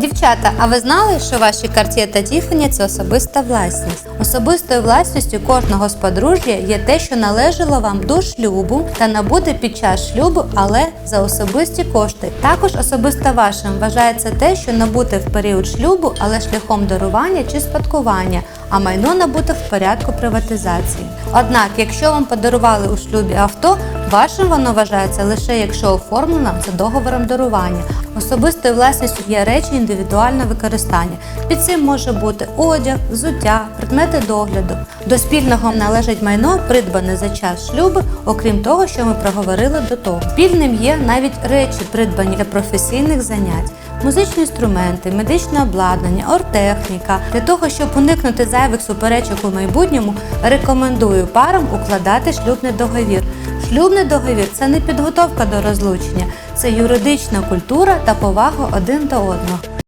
Дівчата, а ви знали, що ваші Cartier та Tiffany – це особиста власність? Особистою власністю кожного з подружжя є те, що належало вам до шлюбу та набуде під час шлюбу, але за особисті кошти. Також особисто вашим вважається те, що набуте в період шлюбу, але шляхом дарування чи спадкування, а майно набуте в порядку приватизації. Однак, якщо вам подарували у шлюбі авто, вашим воно вважається лише якщо оформлено за договором дарування. Особистою власністю є речі індивідуального використання. Під цим може бути одяг, взуття, предмети догляду. До спільного належить майно, придбане за час шлюбу, окрім того, що ми проговорили до того. Спільним є навіть речі, придбані для професійних занять. Музичні інструменти, медичне обладнання, оргтехніка. Для того, щоб уникнути зайвих суперечок у майбутньому, рекомендую парам укладати шлюбний договір. Шлюбний договір це не підготовка до розлучення, це юридична культура та повага один до одного.